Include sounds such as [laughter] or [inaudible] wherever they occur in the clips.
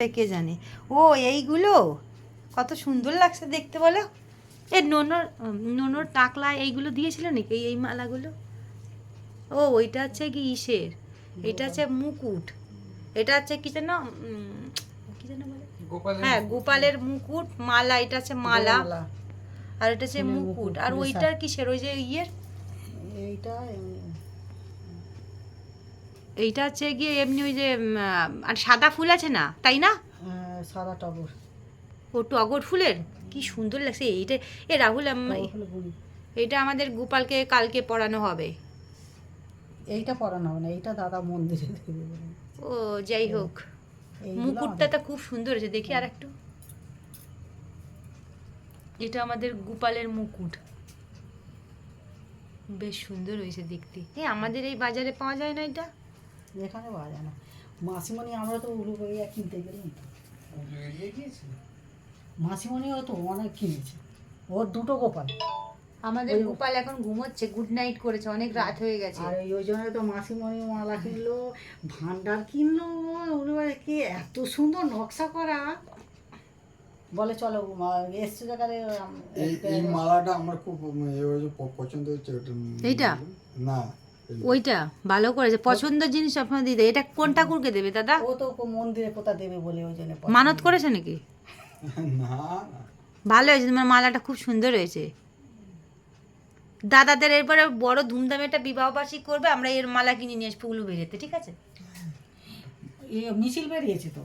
কে জানে? ও এইগুলো? কত সুন্দর লাগছে দেখতে বলো। এ নোনর নোনর টাকলা এইগুলো দিয়েছিল নাকি? এই এই মালাগুলো? ও ওইটা হচ্ছে কি ইসের? এটা হচ্ছে মুকুট। এটা হচ্ছে কি যেন কি যেন বলে? হ্যাঁ গোপালের মুকুট মালা এটা হচ্ছে মালা। আর এটা হচ্ছে মুকুট। আর ওইটার কিসের? ওই যে ইয়ের? এইটা। এইটা হচ্ছে গিয়ে এমনি ওই যে আর সাদা ফুল আছে না? তাই না? হ্যাঁ, সাদা টগর। ও টগর ফুলের? কি সুন্দর লাগছে। এইটা এ রাহুল। এটা আমাদের গোপালকে কালকে পড়ানো হবে। এইটা পরানো হবে না এইটা দাদা মন্দিরে ও যাই হোক। মুকুটটা তো খুব সুন্দর হয়েছে। দেখি আর একটু এটা আমাদের গোপালের মুকুট। বেশ সুন্দর হয়েছে দেখতে। এ আমাদের এই বাজারে পাওয়া যায় না এটা? এখানে পাওয়া যায় না। মাসিমণি আমরা তো উলুবেড়িয়া কিনতে গেলাম তো মাসিমণিও তো অনেক কিনেছে। ওর দুটো গোপাল। আমাদের গোপাল এখন ঘুমোচ্ছে গুড নাইট করেছে অনেক রাত হয়ে। গেছে। আর ওই জন্য তো মাসিমণি মালা কিনলো ভান্ডার কিনলো উলুবেড়িয়া কি এত সুন্দর নকশা করা। বলে চলো মা- এসছে আম- এই মালাটা আমার খুব পছন্দ হচ্ছে এইটা? না। ওইটা ভালো করেছে পছন্দের জিনিস আপনার দিতে এটা কোন ঠাকুরকে দেবে দাদা? ও তো মন্দিরে কোথা দেবে বলে ওই জন্য মানত করেছে নাকি? [laughs] না। ভালো হয়েছে তোমার মালাটা খুব সুন্দর হয়েছে। দাদাদের এরপরে বড় ধুমধামে একটা বিবাহবার্ষিক করবে আমরা এর মালা কিনে নিয়ে আসব উলু বেরিয়েতে ঠিক আছে? মিছিল বেরিয়েছে তো।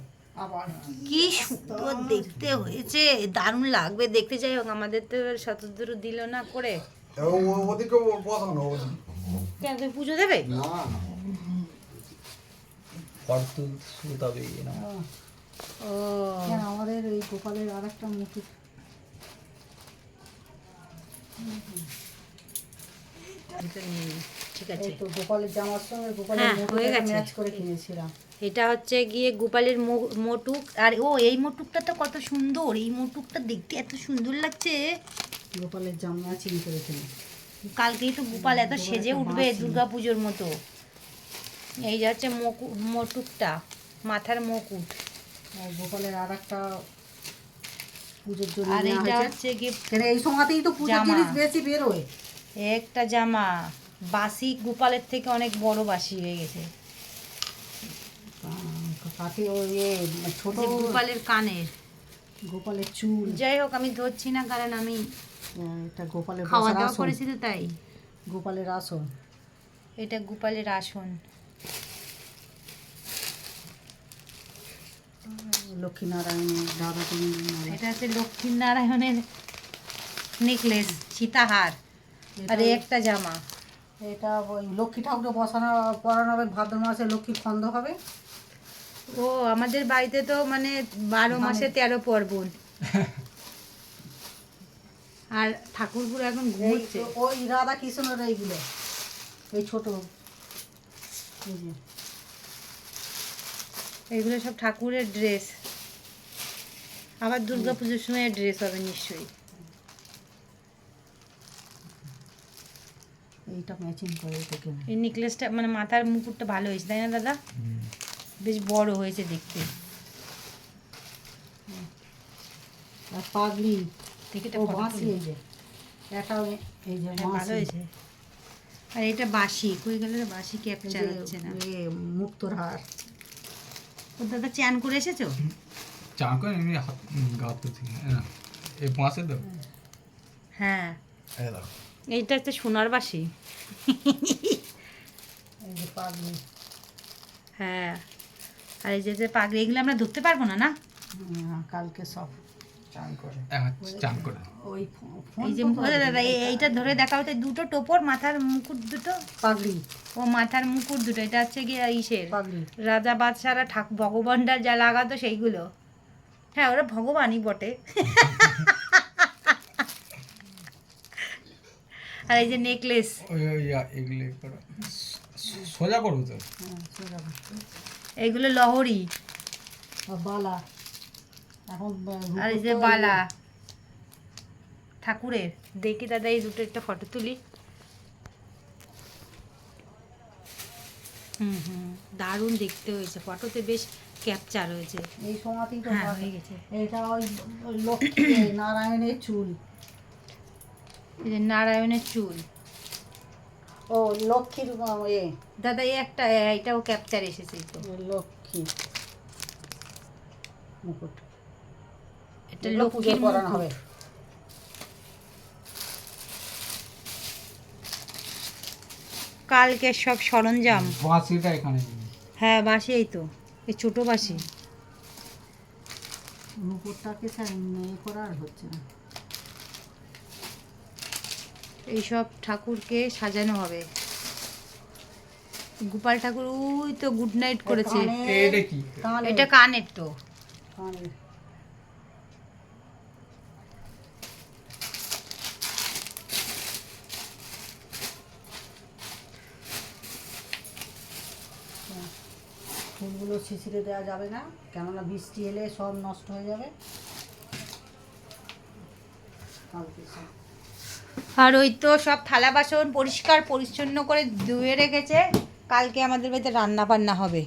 কি সুন্দর দেখতে হয়েছে দারুণ লাগবে দেখতে যাই হোক আমাদের তো শতদূর দিল না করে। ও- ও- ওদিকে ও- বসানো ওদিকে। কেন তুমি পুজো দেবে? না না। ও। হ্যাঁ আমাদের এই গোপালের আর একটা মুকুট এটা ঠিক আছে। তো গোপালের জামার সঙ্গে গোপালের হ্যাঁ। ম্যাচ করে কিনেছিলাম। এটা হচ্ছে গিয়ে গোপালের মো- মোটুক। আর ও এই মোটুকটা তো কত সুন্দর। এই মোটুকটা দেখতে এত সুন্দর লাগছে। গোপালের জামা করে কিনে কালকেই তো গোপাল এত সেজে উঠবে দুর্গা পুজোর মতো। এই যে হচ্ছে মোটুকটা মাথার মুকুট। গোপালের আর একটা পুজোর জন্য আর এটা হচ্ছে কেন এই সময়তেই তো পুজোর জামা। জিনিস বেশি বেরোয়। একটা জামা। বাসি গোপালের থেকে অনেক বড় বাসি হয়ে গেছে। ওই ছোট গোপালের কানের। গোপালের চুল। যাই হোক আমি ধরছি না কারণ আমি এটা গোপালের খাওয়া দাওয়া করেছি তো তাই? গোপালের আসন। এটা গোপালের আসন। লক্ষ্মীনারায়ণ দাদা এটা হচ্ছে লক্ষ্মীনারায়ণের নেকলেস সীতাহার। আর একটা জামা। এটা ওই লক্ষ্মী ঠাকুরে বসানো পড়ানো হবে ভাদ্র মাসে লক্ষ্মী খন্দ হবে। ও আমাদের বাড়িতে তো মানে বারো মাসে তেরো পার্বণ। [laughs] আর ঠাকুরগুলো এখন ঘুমোচ্ছে। ওই রাধা কৃষ্ণের এইগুলো এই ছোট এইগুলো সব ঠাকুরের ড্রেস আবার দুর্গা পুজোর সময় ড্রেস হবে নিশ্চয়ই। এইটা ম্যাচিং করে এই নেকলেসটা মানে মাথার মুকুটটা ভালো হয়েছে তাই না দাদা? বেশ বড় হয়েছে দেখতে। আর পাগলি। দেখে ও বাঁশি এই যে। এটা এই যে ভালো বাঁশি। হয়েছে আর এটা বাসি কই গেলে বাসি ক্যাপচার হচ্ছে না। এ মুক্তোর হার। ও দাদা চ্যান করে এসেছ? চান করে এমনি হাত গাত এই তো। হ্যাঁ। এইটা হচ্ছে সোনার বাসি এই যে পাগলি। হ্যাঁ। আর এই যে যে পাগড়ি এগুলো আমরা ধরতে পারব না? না কালকে সব। করে। করে। এইটা ধরে দেখা হচ্ছে দুটো টোপর মাথার মুকুট দুটো? পাগলি ও মাথার মুকুট দুটো এটা হচ্ছে গিয়ে ইসের। রাজা বাদশারা ঠাক ভগবানটা যা লাগাতো সেইগুলো। হ্যাঁ ওরা ভগবানই বটে। আর এই যে নেকলেস। করো সোজা করব তো। হ্যাঁ। এইগুলো লহরি। বালা। আর এই যে বালা ঠাকুরের দেখি দাদা এই দুটো একটা ফটো তুলি। হুম হুম দারুণ দেখতে হয়েছে ফটোতে বেশ ক্যাপচার হয়েছে। এই সময়তেই তো হ্যাঁ হয়ে গেছে। এটা ওই লক্ষ্মী নারায়ণের চুল। এই যে নারায়ণের চুল। ও লক্ষ্মীর এ। দাদা এই একটা এইটাও ক্যাপচার এসেছে তো। লক্ষ্মী। মুকুট। করানো। হবে। কালকের সব সরঞ্জাম। বাঁশিটা এখানে হ্যাঁ বাসি এই তো এই ছোট স্যার করা আর হচ্ছে না। এইসব ঠাকুরকে সাজানো হবে। গোপাল ঠাকুর ওই তো গুড নাইট করেছে। এটা কি? কানে- এটা কানের তো। কানে। ফুলগুলো শিশিরে দেওয়া যাবে না, কেননা বৃষ্টি এলে সব নষ্ট হয়ে যাবে। আর ওই তো সব থালা বাসন পরিষ্কার, পরিচ্ছন্ন করে ধুয়ে রেখেছে। কালকে আমাদের বাড়িতে রান্না বান্না হবে।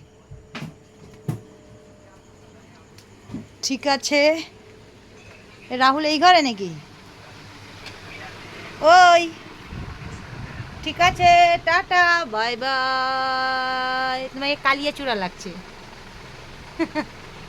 ঠিক আছে। রাহুল এই ঘরে নাকি? ওই! ঠিক আছে টাটা বাই বাই। তোমাকে কালিয়া চূড়া লাগছে। [laughs]